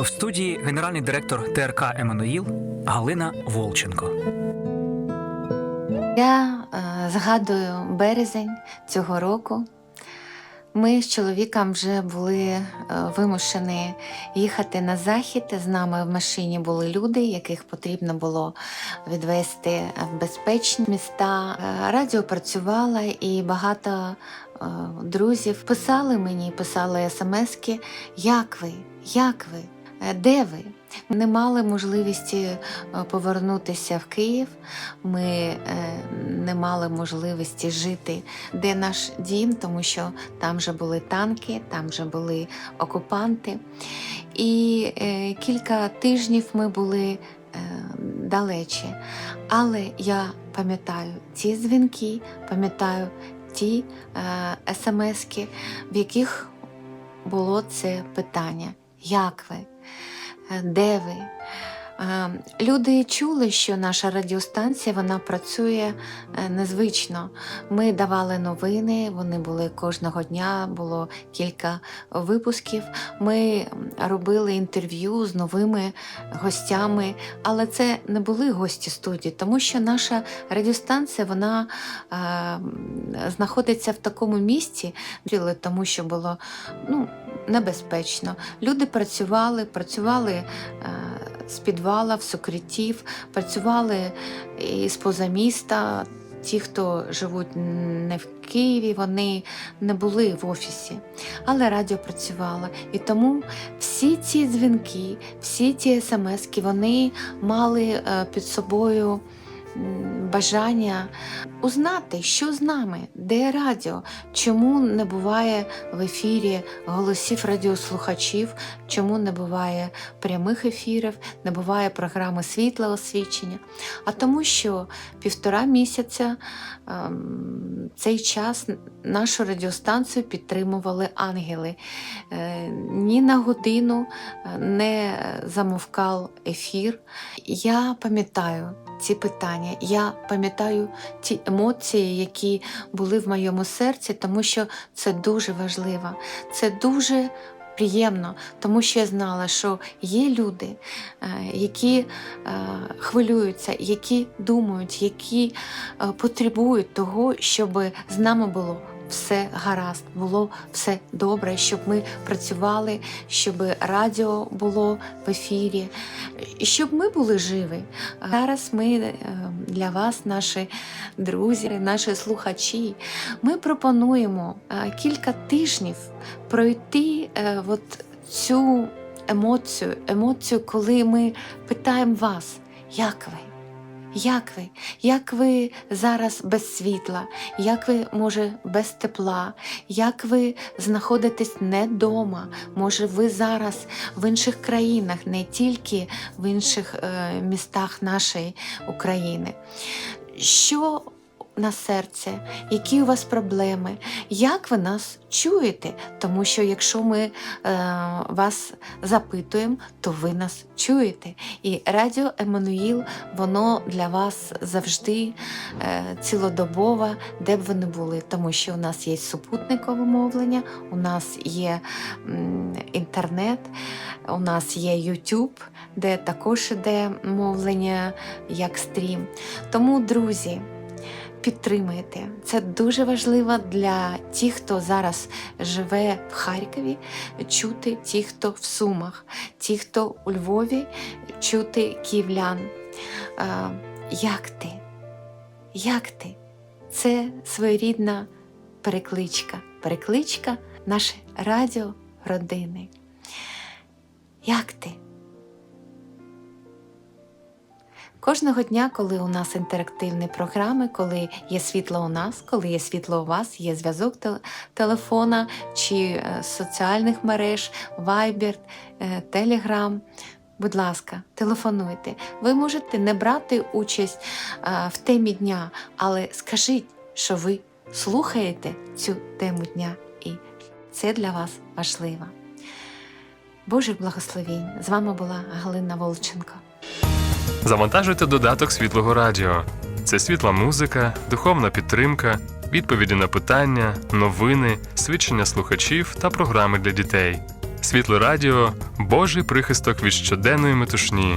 В студії генеральний директор ТРК Еммануїл Галина Волченко. Я е, згадую березень цього року. Ми з чоловіком вже були е, вимушені їхати на захід. З нами в машині були люди, яких потрібно було відвести в безпечні міста. Е, Радіо працювало і багато е, друзів писали мені, писали смски, як ви, як ви, де ви? Ми не мали можливості е, повернутися в Київ. Ми е, не мали можливості жити, де наш дім, тому що там вже були танки, там вже були окупанти. І е, кілька тижнів ми були е, далече. Але я пам'ятаю ті дзвінки, пам'ятаю ті е, смски, в яких було це питання: як ви? Е, Де ви? Е, Люди чули, що наша радіостанція вона працює е, незвично. Ми давали новини, вони були кожного дня, було кілька випусків. Ми робили інтерв'ю з новими гостями, але це не були гості студії, тому що наша радіостанція вона е, знаходиться в такому місці, тому що було ну, небезпечно. Люди працювали, працювали. Е, з підвалів, з укриттів, працювали і з поза міста. Ті, хто живуть не в Києві, вони не були в офісі, але радіо працювало. І тому всі ці дзвінки, всі ці смски, вони мали е, під собою бажання узнати, що з нами, де радіо, чому не буває в ефірі голосів радіослухачів, чому не буває прямих ефірів, не буває програми світла освічення. А тому, що півтора місяця ем, цей час нашу радіостанцію підтримували ангели. Е, ні на годину е, не замовкав ефір. Я пам'ятаю ці питання, я пам'ятаю ті емоції, які були в моєму серці, тому що це дуже важливо, це дуже приємно, тому що я знала, що є люди, е, які е, хвилюються, які думають, які е, потребують того, щоб з нами було. Все гаразд, було все добре, щоб ми працювали, щоб радіо було в ефірі, щоб ми були живі. Зараз ми е, для вас, наші друзі, наші слухачі, ми пропонуємо е, кілька тижнів пройти е, от цю емоцію, емоцію, коли ми питаємо вас, як ви? Як ви? Як ви зараз без світла? Як ви, може, без тепла? Як ви знаходитесь не вдома? Може, ви зараз в інших країнах, не тільки в інших е, містах нашої України? Що на серце, які у вас проблеми, як ви нас чуєте? Тому що якщо ми е, вас запитуємо, то ви нас чуєте. І радіо Еммануїл, воно для вас завжди е, цілодобово, де б ви не були, тому що у нас є супутникове мовлення, у нас є м, інтернет, у нас є YouTube, де також іде мовлення як стрім. Тому, друзі, підтримуєте. Це дуже важливо для тих, хто зараз живе в Харкові, чути ті, хто в Сумах, ті, хто у Львові, чути київлян. Як ти? Як ти? Це своєрідна перекличка. Перекличка наше радіо родини. Як ти? Кожного дня, коли у нас інтерактивні програми, коли є світло у нас, коли є світло у вас, є зв'язок телефона чи е, соціальних мереж, Viber, е, Telegram. Будь ласка, телефонуйте. Ви можете не брати участь е, в темі дня, але скажіть, що ви слухаєте цю тему дня, і це для вас важливо. Божих благословінь! З вами була Галина Волченко. Завантажуйте додаток Світлого Радіо. Це світла музика, духовна підтримка, відповіді на питання, новини, свідчення слухачів та програми для дітей. Світло радіо Божий прихисток від щоденної метушні.